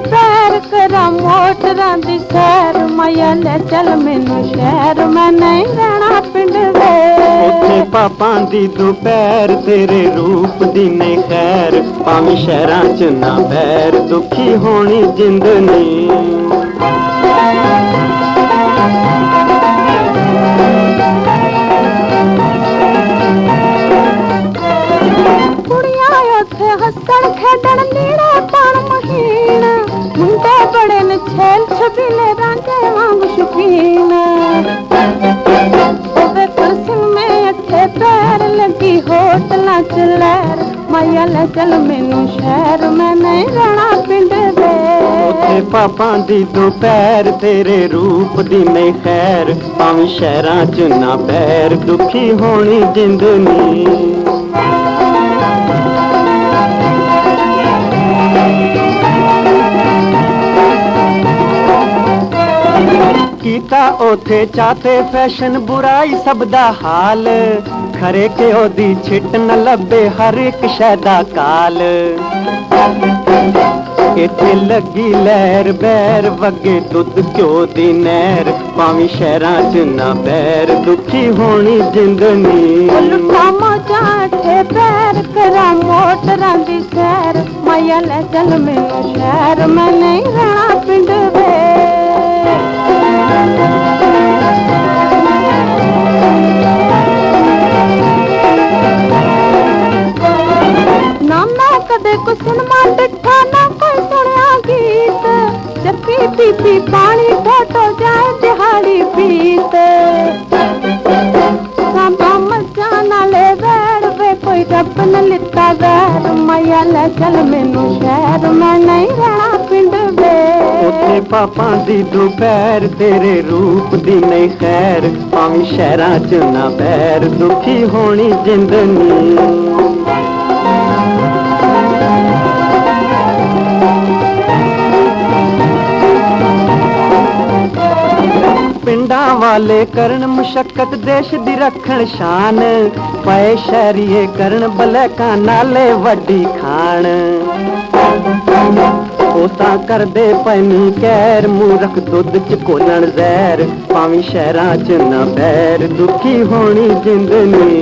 ਪੈਰ ਕਰਾਂ ਮੋਟਰਾਂ ਦੀ ਸੈਰ। ਮਾਇਆ ਚੱਲ ਮੈਨੂੰ ਸ਼ਹਿਰ ਮੈਂ ਨਹੀਂ ਰਹਿਣਾ ਪਿੰਡ ਦੇ। ਉੱਥੇ ਪਾਪਾਂ ਦੀ ਦੁਪਹਿਰ ਤੇਰੇ ਰੂਪ ਦੀ ਨੇ ਖੈਰ। ਭਾਵੇਂ ਸ਼ਹਿਰਾਂ 'ਚ ਨਾ ਬੈਰ ਦੁਖੀ ਹੋਣੀ ਜਿੰਦ ਨੇ ਹੱਸਣ ਖੇਡਣ ਨੀੜਾ ਬੜੇ ਨੇ ਛੇਲ ਛਬੀਲੇ ਰਾਂਝੇ ਵਾਂਗ ਸ਼ੁਕੀਨ। ਉਹਦੇ ਪੈਰ ਲੱਗੀ ਹੋਟਲਾਂ ਚ ਲਹਿਰ। ਮਾਇਆ ਲੈ ਚੱਲ ਮੈਨੂੰ ਸ਼ਹਿਰ, ਮੈਂ ਨਹੀਂ ਰਹਿਣਾ ਪਿੰਡ ਉੱਥੇ ਦੇ ਪਾਪਾਂ ਦੀ ਦੁਪਹਿਰ, ਤੇਰੇ ਰੂਪ ਦੀ ਨੇ ਖੈਰ। ਭਾਵੇਂ ਸ਼ਹਿਰਾਂ ਚ ਨਾ ਪੈਰ, ਦੁਖੀ ਹੋਣੀ ਜਿੰਦ ਕੀਤਾ ਉਥੇ ਚਾਤੇ ਫੈਸ਼ਨ ਬੁਰਾਈ ਸਭ ਦਾ ਹਾਲ। ਖਰੇ ਕਿ ਉਹਦੀ ਛਿੱਟ ਨ ਲੱਭੇ ਹਰ ਇੱਕ ਸ਼ੈ ਦਾ ਕਾਲ। ਇੱਥੇ ਲੱਗੀ ਲਹਿਰ ਬੈਰ ਵਗੇ ਦੁੱਧ, ਘਿਓ ਦੀ ਨਹਿਰ, ਭਾਵੇਂ ਸ਼ਹਿਰਾਂ ਚ ਨਾ ਬੈਰ ਦੁਖੀ ਹੋਣੀ ਜਿੰਦਨੀ ਲੁੱਟਾ ਮੋਜਾ ਪੈਰ ਕਰਾਂ ਮੋਟਰਾਂ ਦੀ ਸੈਰ। ਮਾਇਆ ਲੈ ਚੱਲ ਮੈਨੂੰ ਸ਼ਹਿਰ, ਮੈਂ ਨਹੀਂ ਰਹਿਣਾ ਕਦੇ ਕੁ ਸਿਨਮਾ ਡਿੱਠਾ ਨਾ ਕੋਈ ਸੁਣਿਆ ਗੀਤ। ਜੱਪੀ ਪੀਪੀ ਪਾਣੀ ਢੋਟੋ ਜਾਏ ਦਿਹਾੜੀ ਪੀਤ ਸਾਂਭਾ ਮੱਝਾਂ ਨਾਲੇ ਵੈੜ ਵੇ, ਕੋਈ ਰੱਬ ਨੇ ਲਿੱਤਾ ਵੈਰ। ਮਾਇਆ ਲੈ ਚੱਲ ਮੈਨੂੰ ਸ਼ਹਿਰ, ਮੈਂ ਨਹੀਂ ਰਹਿਣਾ ਪਿੰਡ ਉੱਥੇ ਵੇ ਪਾਪਾਂ ਦੀ ਦੁਪਹਿਰ, ਤੇਰੇ ਰੂਪ ਦੀ ਨਹੀਂ ਖੈਰ। ਭਾਵੇਂ ਸ਼ਹਿਰਾਂ ਚ ਨਾ ਬੈਰ, ਦੁਖੀ ਹੋਣੀ ਜਿੰਦਨੀ ਪਿੰਡਾਂ ਵਾਲੇ ਕਰਨ ਮੁਸ਼ਕਤ, ਦੇਸ਼ ਦੀ ਰੱਖਣ ਸ਼ਾਨ। ਪਏ ਸ਼ਹਿਰੀਏ ਕਰਨ ਬਲੈਕਾਂ ਨਾਲੇ ਵੱਡੀ ਖਾਣ ਉਹ ਤਾਂ ਕਰਦੇ ਪੈਣੀ ਕੈਰ, ਮੂਰਖ ਦੁੱਧ ਚ ਕੋਲਣ ਜ਼ਹਿਰ, ਭਾਵੇਂ ਸ਼ਹਿਰਾਂ ਚ ਨਾ ਬੈਰ। ਦੁਖੀ ਹੋਣੀ ਜਿੰਦਨੀ ਲੁੱਟਾ